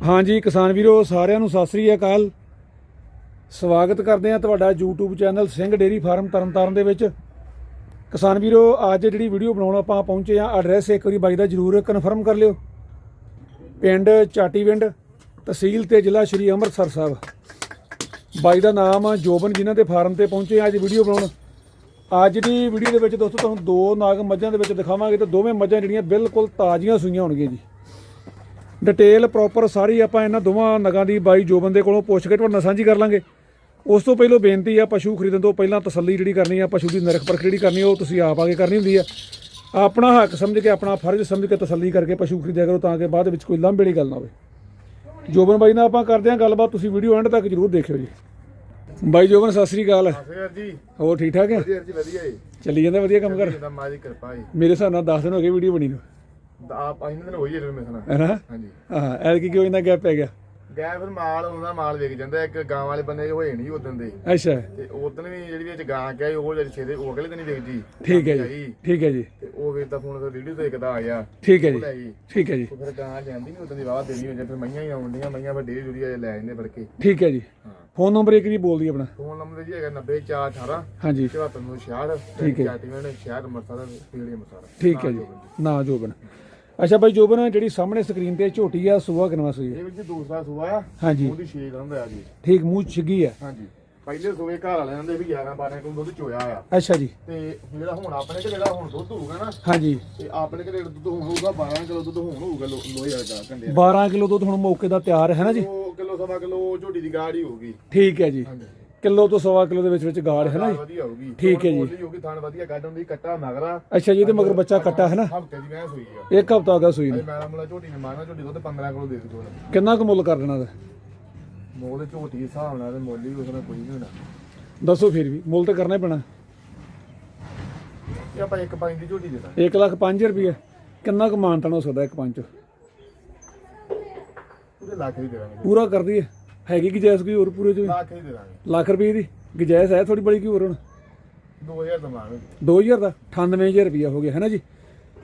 ਹਾਂਜੀ, ਕਿਸਾਨ ਵੀਰੋ, ਸਾਰਿਆਂ ਨੂੰ ਸਤਿ ਸ੍ਰੀ ਅਕਾਲ। ਸਵਾਗਤ ਕਰਦੇ ਹਾਂ ਤੁਹਾਡਾ YouTube channel Singh dairy farm Tarn Taran ਦੇ ਵਿੱਚ। ਕਿਸਾਨ ਵੀਰੋ, ਅੱਜ ਜਿਹੜੀ ਵੀਡੀਓ ਬਣਾਉਣ ਆਪਾਂ ਪਹੁੰਚੇ ਆ ਐਡਰੈਸ ਇੱਕ ਵਾਰੀ ਬਾਈ ਦਾ ਜਰੂਰ ਕਨਫਰਮ ਕਰ ਲਿਓ। ਪਿੰਡ ਚਾਟੀਵਿੰਡ, ਤਹਿਸੀਲ ਤੇ ਜ਼ਿਲ੍ਹਾ ਸ਼੍ਰੀ ਅੰਮ੍ਰਿਤਸਰ ਸਾਹਿਬ। ਬਾਈ ਦਾ ਨਾਮ ਆ ਜੋਬਨ ਜਿਨ੍ਹਾਂ ਦੇ ਫਾਰਮ ਤੇ ਪਹੁੰਚੇ ਆ ਅੱਜ ਵੀਡੀਓ ਬਣਾਉਣ। ਅੱਜ ਦੀ ਵੀਡੀਓ ਦੇ ਵਿੱਚ ਦੋਸਤੋ, ਤੁਹਾਨੂੰ ਦੋ ਨਾਗ ਮੱਝਾਂ ਦੇ ਵਿੱਚ ਦਿਖਾਵਾਂਗੇ ਤੇ ਦੋਵੇਂ ਮੱਝਾਂ ਜਿਹੜੀਆਂ ਬਿਲਕੁਲ ਤਾਜ਼ੀਆਂ ਸੂਈਆਂ ਹੋਣਗੀਆਂ ਜੀ। ਡਿਟੇਲ ਪ੍ਰੋਪਰ ਸਾਰੀ ਆਪਾਂ ਇਹਨਾਂ ਦੋਵਾਂ ਨਗਾਂ ਦੀ ਬਾਈ ਜੋਬਨ ਦੇ ਕੋਲੋਂ ਪੁੱਛ ਕੇ ਤੁਹਾਡੇ ਨਾਲ ਸਾਂਝੀ ਕਰ ਲਾਂਗੇ। ਉਸ ਤੋਂ ਪਹਿਲਾਂ ਬੇਨਤੀ ਆ ਪਸ਼ੂ ਖਰੀਦਣ ਤੋਂ ਪਹਿਲਾਂ ਤਸੱਲੀ ਜਿਹੜੀ ਕਰਨੀ ਆ ਪਸ਼ੂ ਦੀ ਨਿਰਖ ਪਰਖ ਜਿਹੜੀ ਕਰਨੀ ਉਹ ਤੁਸੀਂ ਆਪ ਆ ਕੇ ਕਰਨੀ ਹੁੰਦੀ ਆ। ਆਪਣਾ ਹੱਕ ਸਮਝ ਕੇ ਆਪਣਾ ਫਰਜ਼ ਸਮਝ ਕੇ ਤਸੱਲੀ ਕਰਕੇ ਪਸ਼ੂ ਖਰੀਦਿਆ ਕਰੋ ਤਾਂ ਕਿ ਬਾਅਦ ਵਿੱਚ ਕੋਈ ਲਾਂਭੇ ਵਾਲੀ ਗੱਲ ਨਾ ਹੋਵੇ। ਜੋਬਨ ਬਾਈ ਨਾਲ ਆਪਾਂ ਕਰਦੇ ਹਾਂ ਗੱਲਬਾਤ ਤੁਸੀਂ ਵੀਡੀਓ ਐਂਡ ਤੱਕ ਜਰੂਰ ਦੇਖਿਓ ਜੀ। ਬਾਈ ਜੋਬਨ ਸਤਿ ਸ੍ਰੀ ਅਕਾਲ। ਸਰ ਜੀ। ਹੋਰ ਠੀਕ ਠਾਕ ਹੈ? ਵਧੀਆ ਜੀ ਵਧੀਆ ਜੀ। ਚੱਲੀ ਜਾਂਦਾ ਵਧੀਆ ਕੰਮ ਕਰ? ਜਿੱਦਾਂ ਮਾਂ ਦੀ ਕਿਰਪਾ ਜੀ। ਮੇਰੇ ਹਿਸਾਬ ਨਾਲ 10 ਦਿਨ ਹੋ ਗਏ ਵੀਡੀਓ ਬਣੀ ਨੂੰ। ਆਪ ਅਸੀਂ ਦਿਨ ਹੋਈ ਜਿਹੜੇ ਮੇਖਣਾ ਹੈ ਨਾ ਹਾਂਜੀ। ਹਾਂ ਐਤਕੀ ਕਿਉਂ ਇੰਨਾ ਗੈਪ ਪੈ ਗਿਆ? ਗਏ ਫਿਰ ਮਾਲ ਹੁੰਦਾ ਮਾਲ ਵਿਕ ਜਾਂਦਾ। ਇੱਕ ਗਾਂ ਵਾਲੇ ਬੰਦੇ ਹੋਏ ਨਹੀਂ ਉਦੋਂ ਦੇ। ਅੱਛਾ। ਤੇ ਉਦੋਂ ਵੀ ਜਿਹੜੀ ਵਿੱਚ ਗਾਂ ਕਿਹਾ ਉਹ ਜਿਹੜੀ ਛੇਦੇ ਉਹ ਅਗਲੇ ਦਿਨ ਹੀ ਠੀਕ ਹੈ ਜੀ। ਠੀਕ ਹੈ ਜੀ। ਤੇ ਉਹ ਵੀਰ ਦਾ ਫੋਨ ਫਿਰ ਵੀਡੀਓ ਤੇ ਇੱਕਦਾ ਆ ਗਿਆ। ਠੀਕ ਹੈ ਜੀ। ਠੀਕ ਹੈ ਜੀ। ਫਿਰ ਗਾਂ ਜਾਂਦੀ ਨਹੀਂ ਉਦੋਂ ਦੀ ਵਾਹ ਦੇਣੀ ਹੋ ਜਾਂ ਫਿਰ ਮਈਆਂ ਹੀ ਆਉਂਦੀਆਂ ਮਈਆਂ ਫਿਰ ਡੇਰੀ ਡੂਰੀ ਲੈ ਜਾਂਦੇ ਫੜ ਕੇ ਠੀਕ ਹੈ ਜੀ। ਫੋਨ ਨੰਬਰ ਇੱਕ ਜੀ ਬੋਲ ਦੀ ਆਪਣਾ। ਫੋਨ ਨੰਬਰ ਜੀ ਹੈਗਾ 90418 ਹਾਂਜੀ। 7466 ਠੀਕ ਹੈ। ਚਾਟੀ ਮੈਂ ਸ਼ਹਿਰ ਮਰਸਾ ਦਾ ਪੀੜੀ ਮਰਸਾ ਠੀਕ ਹੈ ਜੀ। ਨਾ ਜੋਬਨ। ਅੱਛਾ ਬਾਈ ਜੋਬਨ ਜਿਹੜੀ ਸਾਹਮਣੇ ਸਕਰੀਨ ਤੇ ਝੋਟੀ ਆ ਸੁਆ ਕਿਨਵਾ ਸੂਈ ਇਹ ਵਿੱਚ ਦੂਸਰਾ ਸੂਆ ਆ। ਹਾਂਜੀ। ਉਹਦੀ ਛੇ ਦਾ ਹੁੰਦਾ ਜੀ। ਠੀਕ ਮੂੰਹ ਛਿੱਗੀ ਆ। ਹਾਂਜੀ। ਪਹਿਲੇ ਸੂਏ ਘਰ ਵਾਲਿਆਂ ਦੇ ਵੀ 11 12 ਕਿਲੋ ਦੁੱਧ ਚੋਇਆ ਆ। ਅੱਛਾ ਜੀ। ਤੇ ਜਿਹੜਾ ਹੁਣ ਆਪਣੇ ਕੋਲ ਜਿਹੜਾ ਹੁਣ ਦੁੱਧ ਹੋਊਗਾ ਨਾ ਹਾਂਜੀ। ਤੇ ਆਪਣੇ ਜਿਹੜਾ ਦੁੱਧ ਹੁਣ ਹੋਊਗਾ 12 ਕਿਲੋ ਦੁੱਧ ਹੁਣ ਹੋਊਗਾ ਲੋ- ਲੋਹੇ ਵਾਲਾ ਕੰਡੇ 12 ਕਿਲੋ ਦੁੱਧ ਹੁਣ ਮੌਕੇ ਦਾ ਤਿਆਰ ਹੈ ਨਾ ਜੀ? ਕਿਲੋ ਸਵਾ ਕਿਲੋ ਝੋਟੀ ਦੀ ਗਾੜੀ ਹੋਊਗੀ। ਠੀਕ ਹੈ ਜੀ। ਹਾਂਜੀ। ਕਿਲੋ ਤੋਂ ਸਵਾ ਕਿਲੋ ਦੇ ਵਿੱਚ ਵਿੱਚ ਗਾੜ ਹੈ ਨਾ ਜੀ? ਵਧੀਆ ਹੋਊਗੀ। ਠੀਕ ਹੈ ਜੀ। ਬੋਲੀ ਹੋਊਗੀ ਥਣ ਵਧੀਆ ਕੱਢ ਹੁੰਦੀ ਕੱਟਾ ਮਗਰਾ। ਅੱਛਾ ਜੀ ਇਹਦੇ ਮਗਰ ਬੱਚਾ ਕੱਟਾ ਹੈ ਨਾ? ਹਫ਼ਤੇ ਦੀ ਮੈਂ ਸੂਈ ਆ। ਇੱਕ ਹਫਤਾ ਹੋ ਗਿਆ ਸੂਈ ਨੂੰ। ਅਜੇ ਮੈਂ ਮੁਲਾ ਝੋਟੀ ਨੇ ਮਾਰਨਾ ਝੋਟੀ ਦੁੱਧ 15 ਕਿਲੋ ਦੇ ਦੇ ਦੋਣ ਕਿੰਨਾ ਕੁ ਮੁੱਲ ਕਰ ਦੇਣਾ ਦਾ ਮੋਹ ਦੇ ਝੋਟੀ ਦੇ ਹਿਸਾਬ ਨਾਲ ਤੇ ਮੁੱਲ ਵੀ ਉਹਦਾ ਕੋਈ ਨਹੀਂ ਹੋਣਾ। ਦੱਸੋ ਫਿਰ ਵੀ ਮੁੱਲ ਤਾਂ ਕਰਨਾ ਹੀ ਪੈਣਾ। ਇਹ ਆਪਾਂ ਇੱਕ ਪੰਜ ਦੀ ਝੋਟੀ ਦੇਣਾ 1 ਲੱਖ 5 ਰੁਪਏ ਕਿੰਨਾ ਕੁ ਮਾਨਤਾਨ ਹੋ ਸਕਦਾ ਇੱਕ ਪੰਜ ਉਹਦੇ ਲੱਖ ਦੇ ਦਾਂਗੇ। ਪੂਰਾ ਕਰ ਦਈਏ। ਹੈਗੀ ਕਿ ਜੈਸ ਕੋਈ ਹੋਰ ਪੂਰੇ ਚ? ਲੱਖ ਹੀ ਦੇ ਦਾਂਗੇ। ਲੱਖ ਰੁਪਏ ਦੀ? ਗੁੰਜਾਇਸ਼ ਹੈ ਥੋੜੀ ਬੜੀ ਕੀ ਹੋਰ ਹੁਣ? 2000 ਦਵਾਂਗੇ 2000 ਦਾ 98000 ਰੁਪਇਆ ਹੋ ਗਿਆ ਹੈ ਨਾ ਜੀ?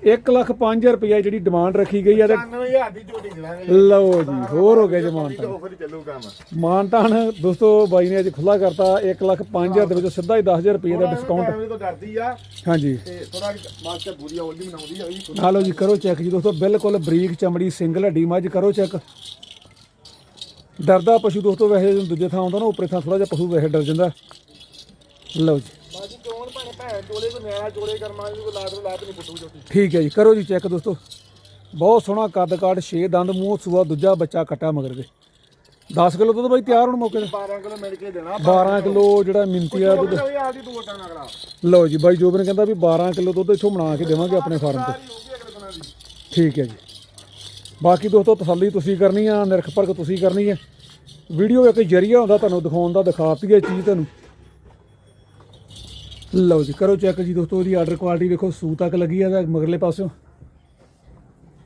1 ਲੱਖ 5000 ਰੁਪਇਆ ਜਿਹੜੀ ਡਿਮਾਂਡ ਰੱਖੀ ਗਈ ਆ ਤੇ 99000 ਦੀ ਝੋਟੀ ਦੇਵਾਂਗੇ ਲਓ ਜੀ ਹੋਰ ਹੋ ਗਿਆ ਜੀ ਮਾਨਤਾਨ ਆਫਰ ਹੀ ਚੱਲੂ ਕੰਮ। ਮਾਨਤਾਨ ਦੋਸਤੋ ਬਾਈ ਨੇ ਅੱਜ ਖੁੱਲਾ ਕਰਤਾ 1 ਲੱਖ 5000 ਦੇ ਵਿੱਚੋਂ ਸਿੱਧਾ ਹੀ 10000 ਰੁਪਏ ਦਾ ਡਿਸਕਾਊਂਟ ਤੋਂ ਆ। ਹਾਂਜੀ। ਤੇ ਥੋੜਾ ਮਾਸਟਰ ਬੂਰੀ ਔਲਦੀ ਬਣਾਉਂਦੀ ਆ ਆ ਲਓ ਜੀ ਕਰੋ ਚੈੱਕ ਜੀ ਦੋਸਤੋ ਬਿਲਕੁਲ ਬਰੀਕ ਚਮੜੀ ਸਿੰਗਲ ਹੱਡੀ ਮੱਝ ਕਰੋ ਚੈੱਕ ਡਰਦਾ ਪਸ਼ੂ ਦੋਸਤੋ ਵੈਸੇ ਦੂਜੇ ਥਾਂ ਆਉਂਦਾ ਨਾ ਉੱਪਰੇ ਥਾਂ ਥੋੜਾ ਜਿਹਾ ਪਸ਼ੂ ਵੈਸੇ ਡਰ ਜਾਂਦਾ। ਲਓ ਜੀ। ਬਾਜੀ ਚੋਣ ਭਾਣੇ ਭੈਣ? ਚੋਲੇ ਕੋ ਨਿਆਣਾ ਚੋਲੇ ਕਰਮਾ ਜੀ ਕੋ ਲਾਤ ਨੂੰ ਲਾਤ ਨਹੀਂ ਪੁੱਟੂ ਝੋਟੀ ਠੀਕ ਹੈ ਜੀ ਕਰੋ ਜੀ ਚੈੱਕ ਦੋਸਤੋ। ਬਹੁਤ ਸੋਹਣਾ ਕੱਦ ਕਾਠ ਛੇ ਦੰਦ ਮੂੰਹ ਸੂਆ ਦੂਜਾ ਬੱਚਾ ਕੱਟਾ ਮਗਰ ਦੇ। 10 ਕਿਲੋ ਦੁੱਧ ਬਾਈ ਤਿਆਰ ਹੋਣ ਮੌਕੇ ਤੇ? 12 ਕਿਲੋ ਮਿਲ ਕੇ ਦੇਣਾ। 12 ਕਿਲੋ ਜਿਹੜਾ ਮਿੰਤੀ ਆ ਦੁੱਧ। ਲਓ ਜੀ ਬਾਈ ਜੋਬਨ ਕਹਿੰਦਾ ਵੀ 12 ਕਿਲੋ ਦੁੱਧ ਇੱਥੋਂ ਬਣਾ ਕੇ ਦੇਵਾਂਗੇ ਆਪਣੇ ਫਾਰਮ ਤੋਂ। ਠੀਕ ਹੈ ਜੀ। ਬਾਕੀ ਦੋਸਤੋ ਤਸੱਲੀ ਤੁਸੀਂ ਕਰਨੀ ਆ ਨਿਰਖ ਪਰਖ ਤੁਸੀਂ ਕਰਨੀ ਹੈ ਵੀਡੀਓ ਇੱਕ ਜਰੀਆ ਹੁੰਦਾ ਤੁਹਾਨੂੰ ਦਿਖਾਉਣ ਦਾ ਦਿਖਾਤੀ ਹੈ ਚੀਜ਼ ਤੁਹਾਨੂੰ। ਲਓ ਜੀ ਕਰੋ ਚੈੱਕ ਜੀ ਦੋਸਤੋ ਇਹਦੀ ਆਰਡਰ ਕੁਆਲਿਟੀ ਵੇਖੋ ਸੂ ਤੱਕ ਲੱਗੀ ਆ ਮਗਰਲੇ ਪਾਸਿਓਂ।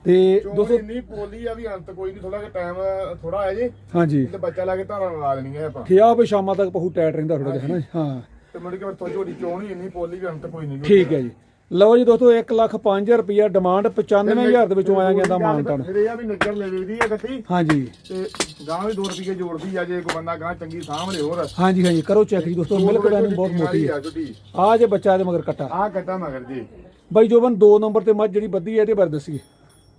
ਤੇ ਦੋਸਤੋ ਇੰਨੀ ਪੋਲੀ ਆ ਵੀ ਅੰਤ ਕੋਈ ਨਹੀਂ ਥੋੜਾ ਜਿਹਾ ਟਾਈਮ ਥੋੜਾ ਆਇਆ ਜੀ। ਹਾਂਜੀ। ਤੇ ਬੱਚਾ ਲਾ ਕੇ ਧਾਰਾਂ ਲਾ ਦੇਣੀ ਹੈ ਆਪਾਂ। ਠੀਕ ਆ ਵੀ ਸ਼ਾਮਾਂ ਤੱਕ ਪਹੂ ਟਾਈਟ ਰਹਿੰਦਾ ਥੋੜਾ ਜਿਹਾ ਹੈ ਨਾ ਹਾਂ। ਤੇ ਮੁੜ ਕੇ ਥੋੜੀ ਝੋਟੀ ਚੋਣੀ ਇੰਨੀ ਪੋਲੀ ਵੀ ਅੰਤ ਕੋਈ ਨਹੀਂ ਠੀਕ ਹੈ ਜੀ। ਲਓ ਜੀ ਦੋਸਤੋ 1 ਲੱਖ 5000 ਰੁਪਿਆ ਡਿਮਾਂਡ 95000 ਦੇ ਵਿੱਚੋਂ ਆਇਆ ਗਿਆ ਦਾ ਮਾਨਟਨ ਫਿਰ ਇਹ ਆ ਵੀ ਨਿੱਕਰ ਲੈ ਲਈਦੀ ਆ ਗੱਟੀ ਹਾਂਜੀ। ਤੇ ਗਾਂ ਵੀ 2 ਰੁਪਏ ਜੋੜਦੀ ਆ ਜੇ ਕੋਈ ਬੰਦਾ ਗਾਂ ਚੰਗੀ ਸਾਂਭ ਲੇ ਹੋਰ। ਹਾਂਜੀ ਹਾਂਜੀ ਕਰੋ ਚੈੱਕ ਜੀ ਦੋਸਤੋ ਮਿਲਕ ਵੈਲਿਊ ਬਹੁਤ ਮੋਟੀ ਹੈ ਆ ਆ ਜੇ ਬੱਚਾ ਦੇ ਮਗਰ ਕੱਟਾ। ਆ ਕੱਟਾ ਮਗਰ ਜੀ। ਬਾਈ ਜੋਬਨ 2 ਨੰਬਰ ਤੇ ਮੱਝ ਜਿਹੜੀ ਬੱਦੀ ਹੈ ਇਹਦੇ ਬਾਰੇ ਦੱਸੀਏ।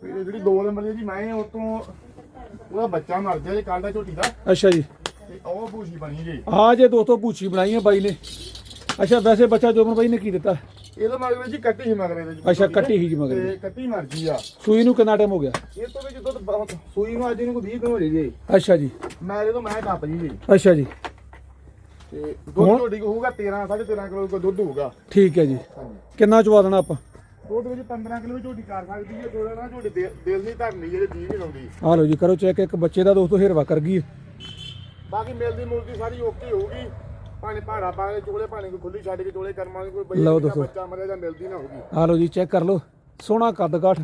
ਜਿਹੜੀ ਦੋ ਨੰਬਰ ਦੀ ਜੀ ਮੈਂ ਉਹ ਤੋਂ ਉਹਦਾ ਬੱਚਾ ਮਰ ਗਿਆ ਜੇ ਕੱਲ ਦਾ ਝੋਟੀ ਦਾ। ਅੱਛਾ ਜੀ। ਤੇ ਉਹ ਭੂਸ਼ੀ ਬਣੀ ਜੀ। ਆ ਜੇ ਦੋਸਤੋ ਪੂਛੀ ਬਣਾਈ ਹੈ ਬਾਈ ਨੇ। ਅੱਛਾ ਵੈਸੇ ਬੱਚਾ ਜੋਬਨ ਬਾਈ ਨੇ ਕੀ ਦਿੱਤਾ? ਇਹਦਾ ਮਗਰ ਜੀ ਕੱਟੀ ਹੀ ਮਗਰ ਇਹਦੇ ਜੀ ਅੱਛਾ ਕੱਟੀ ਹੀ ਜੀ ਮਗਰ ਤੇ ਕੱਟੀ ਮਰ ਗਈ ਆ। ਸੂਈ ਨੂੰ ਕਿੰਨਾ ਟਾਈਮ ਹੋ ਗਿਆ? ਇਹ ਤੋਂ ਵੀ ਜਦੋਂ ਬਹੁਤ- ਸੂਈ ਨੂੰ ਅੱਜ ਕੋਈ 20 ਦਿਨ ਹੋ ਜੀ। ਅੱਛਾ ਜੀ। ਮੈਂ ਜਦੋਂ ਮੈਂ ਟੱਪ ਜੀ ਜੀ। ਅੱਛਾ ਜੀ। ਤੇ ਦੁੱਧ ਝੋਟੀ ਕੋ ਹੋਊਗਾ 13 13.5 ਕਿਲੋ ਕੋ ਦੁੱਧ ਹੋਊਗਾ। ਠੀਕ ਹੈ ਜੀ। ਹਾਂਜੀ। ਕਿੰਨਾ ਚਵਾ ਦੇਣਾ ਆਪਾਂ? ਦੁੱਧ ਵਿੱਚ 15 ਕਿਲੋ ਝੋਟੀ ਕਰ ਸਕਦੀ ਹੈ ਥੋੜਾ ਨਾ ਝੋਟੀ ਦਿਲ ਦਿਲ ਨਹੀਂ ਧਰਨੀ ਜਿਹੜੇ ਜੀ ਨਹੀਂ ਲਾਉਂਦੀ ਆ ਲਓ ਜੀ ਕਰੋ ਚੈੱਕ ਇੱਕ ਬੱਚੇ ਦਾ ਦੋਸਤੋ ਹੇਰਵਾ ਕਰ ਗਈ ਹੈ। ਬਾਕੀ ਮਿਲਦੀ ਮੁਲਦੀ ਸਾਰੀ ਓਕੇ ਹੋਊਗੀ। ਪਾਣੀ ਪਹਾੜਾ ਪਾ ਕੇ ਚੋਲੇ ਪਾਣੀ ਕੋਈ ਖੁੱਲੀ ਛੱਡ ਕੇ ਚੋਲੇ ਕਰਮਾਂ ਕੋਈ ਬਈ ਲਓ ਇਹਦਾ ਦੱਸੋ। ਬੱਚਾ ਮਰਿਆ ਜਾਂ ਮਿਲਦੀ ਨਾ ਹੋਊਗੀ। ਆ ਲਓ ਜੀ ਚੈੱਕ ਕਰ ਲਓ। ਸੋਹਣਾ ਕੱਦ ਕਾਠ।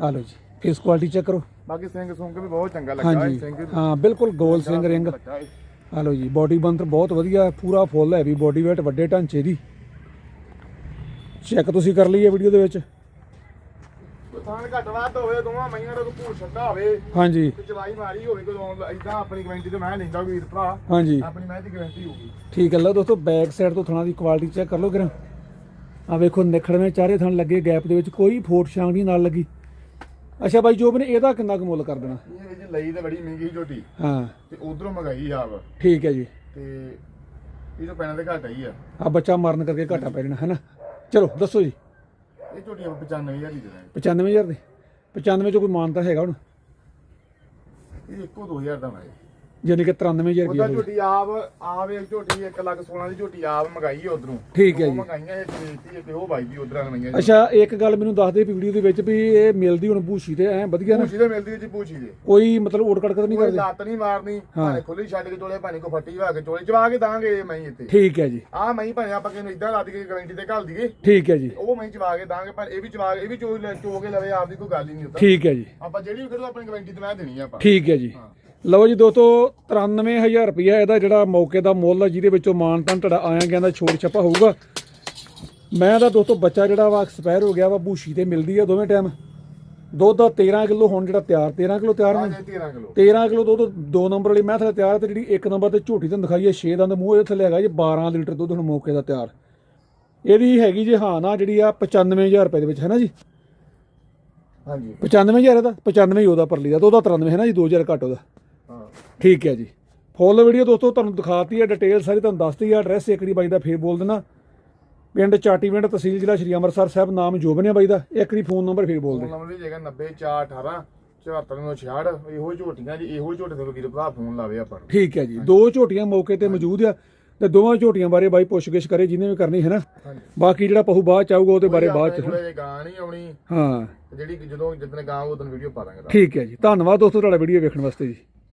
ਆ ਲਓ ਜੀ ਫੇਸ ਕੁਆਲਿਟੀ ਚੈੱਕ ਕਰੋ। ਬਾਕੀ ਸਿੰਘ ਸੁੰਗ ਵੀ ਬਹੁਤ ਚੰਗਾ ਲੱਗਾ ਹਾਂਜੀ। ਸਿੰਘ ਹਾਂ ਬਿਲਕੁਲ ਗੋਲ ਸਿੰਘ ਰਿੰਗ। ਲੱਗਾ ਇਹ। ਆ ਲਓ ਜੀ ਬਾਡੀ ਬੰਤਰ ਬਹੁਤ ਵਧੀਆ ਪੂਰਾ ਫੁੱਲ ਹੈ ਵੀ ਬਾਡੀ weight ਵੱਡੇ ਢਾਂਚੇ ਦੀ। ਚੈੱਕ ਤੁਸੀਂ ਕਰ ਲਈਏ ਵੀਡੀਓ ਦੇ ਵਿੱਚ। ਥਾਣ ਘੱਟ ਵੱਧ ਹੋਵੇ ਦੋਵਾਂ ਮਈਆਂ ਦਾ ਕੋਈ ਭੂਰ ਛੱਡਾ ਹੋਵੇ ਹਾਂਜੀ। ਤੇ ਚਵਾਈ ਮਾਰੀ ਹੋਵੇ ਕੋਈ ਇਦਾਂ ਆਪਣੀ ਗਰੰਟੀ ਤੇ ਮੈਂ ਲੈਂਦਾ ਵੀਰ ਭਰਾ। ਹਾਂਜੀ। ਆਪਣੀ ਮੈਂ ਦੀ ਗਰੰਟੀ ਹੋਊਗੀ ਠੀਕ ਹੈ ਲਓ ਦੋਸਤੋ ਬੈਕ ਸਾਈਡ ਤੋਂ ਥਣਾ ਦੀ ਕੁਆਲਿਟੀ ਚੈੱਕ ਕਰ ਲਓ ਕਿਰਾਂ। ਆ ਵੇਖੋ ਨਿਖੜਵੇਂ ਚਾਰੇ ਥਣ ਲੱਗੇ ਗੈਪ ਦੇ ਵਿੱਚ ਕੋਈ ਫੋਟ ਛਾਂਗ ਨਹੀਂ ਨਾਲ ਲੱਗੀ। ਅੱਛਾ ਬਾਈ ਜੋਬ ਨੇ ਇਹਦਾ ਕਿੰਨਾ ਕੁ ਮੁੱਲ ਕਰ ਦੇਣਾ? ਇਹ ਜੀ ਲਈ ਤੇ ਬੜੀ ਮਹਿੰਗੀ ਝੋਟੀ। ਹਾਂ। ਤੇ ਉਧਰੋਂ ਮੰਗਾਈ ਆਪ। ਠੀਕ ਹੈ ਜੀ। ਤੇ ਇਹ ਤੋਂ ਪੈਣਾ ਤੇ ਘੱਟ ਹੀ ਆ। ਆ ਬੱਚਾ ਮਾਰਨ ਕਰਕੇ ਘਾਟਾ ਪੈ ਜਾਣਾ ਹੈ ਨਾ? ਚਲੋ ਦੱਸੋ ਜੀ। ਇਹ ਝੋਟੀ ਆਪਾਂ 95000 ਦੀ ਦੇ ਦਾਂਗੇ 95000 ਦੇ? 95 ਚੋਂ ਕੋਈ ਮਾਨਤਾ ਹੈਗਾ ਹੁਣ? ਇਹ ਇੱਕੋ 2000 ਦਾ ਮੈਂ ਯਾਨੀ ਕਿ 93000 ਉਹਦਾ ਰੁਪਏ ਝੋਟੀ ਆਪ ਆਪ ਇੱਕ ਝੋਟੀ 1 ਲੱਖ 16 ਦੀ ਝੋਟੀ ਆਪ ਮੰਗਾਈ ਹੈ ਉਧਰੋਂ। ਠੀਕ ਹੈ ਜੀ। ਮੰਗਾਈਆਂ ਇੱਕ ਦੇਤੀ ਤੇ ਉਹ ਬਾਈ ਦੀ ਉਧਰਾਂ ਮੰਗਾਈਆਂ ਅੱਛਾ ਇੱਕ ਗੱਲ ਮੈਨੂੰ ਦੱਸ ਦੇ ਵੀ ਵੀਡੀਓ ਦੇ ਵਿੱਚ ਵੀ ਇਹ ਮਿਲਦੀ ਹੁਣ ਭੂਸ਼ੀ ਤੇ ਐ ਵਧੀਆ ਨਾ? ਪੂਛੀ ਤੇ ਮਿਲਦੀ ਜੀ ਪੂਛੀ ਦੇ। ਕੋਈ ਮਤਲਬ ਓੜ ਕੜਕ ਤਾਂ ਨਹੀਂ ਕੋਈ ਕਰਦੇ? ਲੱਤ ਨਹੀਂ ਮਾਰਨੀ ਹਾਂ। ਭਾਵੇਂ ਖੁੱਲੀ ਛੱਡ ਕੇ ਚੋਲੇ ਭਾਵੇਂ ਕੋ ਫੱਟੀ ਵਾ ਕੇ ਚੋਲੇ ਚਵਾ ਕੇ ਦਾਂਗੇ ਮੈਂ ਇੱਥੇ। ਠੀਕ ਹੈ ਜੀ। ਆ ਮੈਂ ਭਾਵੇਂ ਆਪਾਂ ਕਿਨੂੰ ਇਦਾਂ ਗਰੰਟੀ ਤੇ ਘੱਲ ਦਈਏ ਠੀਕ ਹੈ ਜੀ। ਉਹ ਮੈਂ ਚਵਾ ਕੇ ਦਾਂਗੇ ਪਰ ਇਹ ਵੀ ਚਵਾ ਇਹ ਵੀ ਚੋ ਕੇ ਲਵੇ ਆਪਦੀ ਕੋਈ ਗੱਲ ਹੀ ਨਹੀਂ ਹੁੰਦਾ ਠੀਕ ਹੈ ਜੀ। ਆਪਾਂ ਜਿਹੜੀ ਵੀ ਕਰੋ ਆਪਣੀ ਗਰੰਟੀ ਤੇ ਮੈਂ ਦੇਣੀ ਆ ਆਪਾਂ। ਠੀਕ ਹੈ ਜੀ। ਲਓ ਜੀ ਦੋਸਤੋ 93000 ਰੁਪਇਆ ਇਹਦਾ ਜਿਹੜਾ ਮੌਕੇ ਦਾ ਮੁੱਲ ਆ ਜਿਹਦੇ ਵਿੱਚੋਂ ਮਾਨਤਾਨ ਤੁਹਾਡਾ ਆਇਆ ਗਿਆ ਦਾ ਛੋੜ ਛੱਪਾ ਹੋਊਗਾ। ਮੈਂ ਦਾ ਦੋਸਤੋ ਬੱਚਾ ਜਿਹੜਾ ਵਾ ਐਕਸਪਾਇਰ ਹੋ ਗਿਆ ਵਾ ਭੂਸ਼ੀ ਤੇ ਮਿਲਦੀ ਆ ਦੋਵੇਂ ਟਾਈਮ ਦੁੱਧ ਦਾ 13 ਕਿਲੋ ਹੁਣ ਜਿਹੜਾ ਤਿਆਰ 13 ਕਿਲੋ ਤਿਆਰ ਜੇ 13 ਕਿਲੋ। 13 ਕਿਲੋ ਦੁੱਧ ਦੋ ਨੰਬਰ ਵਾਲੀ ਮੈਂ ਥੱਲੇ ਤਿਆਰ ਹੈ ਤੇ ਜਿਹੜੀ ਇੱਕ ਨੰਬਰ ਤੇ ਝੋਟੀ ਤੁਹਾਨੂੰ ਦਿਖਾਈ ਹੈ 6 ਦੰਦ ਮੂੰਹ ਇਹਦੇ ਥੱਲੇ ਹੈਗਾ ਜੀ 12 ਲੀਟਰ ਦੁੱਧ ਹੁਣ ਮੌਕੇ ਦਾ ਤਿਆਰ। ਇਹਦੀ ਹੈਗੀ ਜੀ ਹਾਂ ਨਾ ਜਿਹੜੀ ਆ 95000 ਰੁਪਏ ਦੇ ਵਿੱਚ ਹੈ ਨਾ ਜੀ? ਹਾਂਜੀ। 95000 ਇਹਦਾ 95 ਹੀ ਉਹਦਾ ਪਰਲੀ ਦਾ ਤੇ ਉਹਦਾ 93 ਹੈ ਨਾ ਜੀ 2000 ਘੱਟ ਉਹਦਾ। ਹਾਂ ਠੀਕ ਹੈ ਜੀ। ਫੁੱਲ ਵੀਡੀਓ ਦੋਸਤੋ ਤੁਹਾਨੂੰ ਦਿਖਾਤੀ ਹੈ ਡਿਟੇਲ ਸਾਰੀ ਤੁਹਾਨੂੰ ਦੱਸਤੀ ਹੈ। ਐਡਰੈਸ ਇੱਕ ਵਾਰੀ ਬਾਈ ਦਾ ਫੇਰ ਬੋਲ ਦੇਣਾ। ਪਿੰਡ ਚਾਟੀਵਿੰਡ ਤਹਿਸੀਲ ਜ਼ਿਲ੍ਹਾ ਸ਼੍ਰੀ ਅੰਮ੍ਰਿਤਸਰ ਸਾਹਿਬ ਨਾਮ ਜੋਬਨ ਹੈ ਬਾਈ ਦਾ। ਇੱਕ ਵਾਰੀ ਫੋਨ ਨੰਬਰ ਫੇਰ ਬੋਲ ਦੇ। ਨੰਬਰ ਵੀ ਜੇਗਾ 90418 74966 ਇਹੋ ਝੋਟੀਆਂ ਜੀ ਇਹੋ ਝੋਟੇ ਦੇ ਵੀਰ ਭਰਾ ਫੋਨ ਲਾਵੇ ਆਪਾਂ ਠੀਕ ਹੈ ਜੀ। ਦੋ ਝੋਟੀਆਂ ਮੌਕੇ ਤੇ ਮੌਜੂਦ ਆ ਤੇ ਦੋਵਾਂ ਝੋਟੀਆਂ ਬਾਰੇ ਬਾਈ ਪੁੱਛਗਿੱਛ ਕਰੇ ਜਿਹਨੇ ਵੀ ਕਰਨੀ ਹੈ ਨਾ। ਬਾਕੀ ਜਿਹੜਾ ਪਹੂ ਬਾਅਦ ਚ ਆਊਗਾ ਉਹਦੇ ਬਾਰੇ ਬਾਅਦ ਚ। ਕੋਲੇ ਗਾਂ ਨਹੀਂ ਆਉਣੀ। ਹਾਂ। ਜਿਹੜੀ ਜਦੋਂ ਜਿੱਦਣ ਗਾਂ ਉਦੋਂ ਵੀਡੀਓ ਪਾ ਦਾਂਗੇ ਠੀਕ ਹੈ ਜੀ। ਧੰਨਵਾਦ ਦੋਸਤੋ ਤੁਹਾਡਾ ਵੀਡੀਓ ਵੇਖਣ ਵਾਸਤੇ ਜੀ।